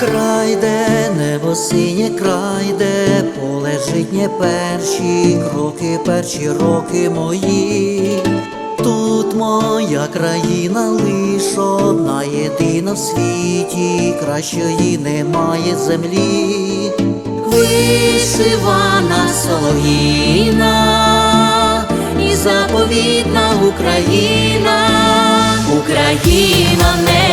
край, де небо синє край, де поле житнє перші кроки, перші роки мої. Тут моя країна лиш одна єдина в світі, кращої немає землі, вишивана солов'їна і заповідна Україна, Україна не.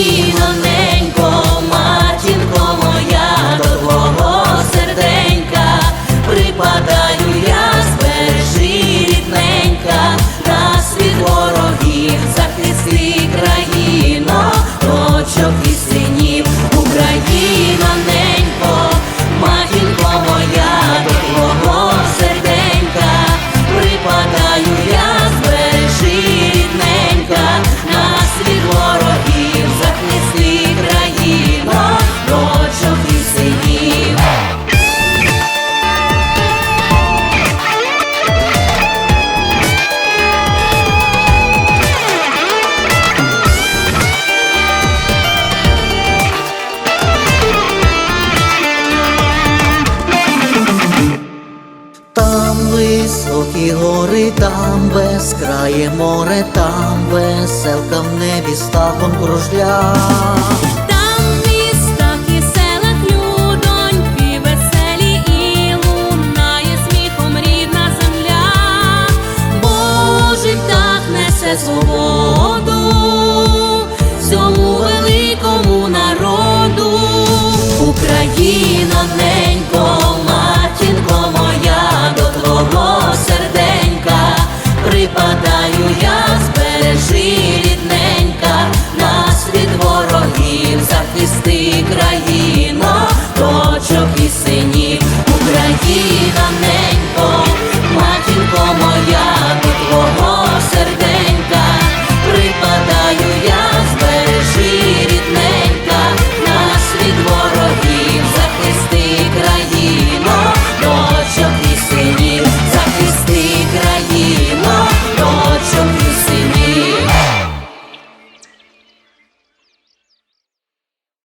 Dino гори там безкрає море, там веселка в небі стахом кружля. Там в містах і селах людоньки веселі і лунає сміхом рідна земля, Божий птах несе свободу.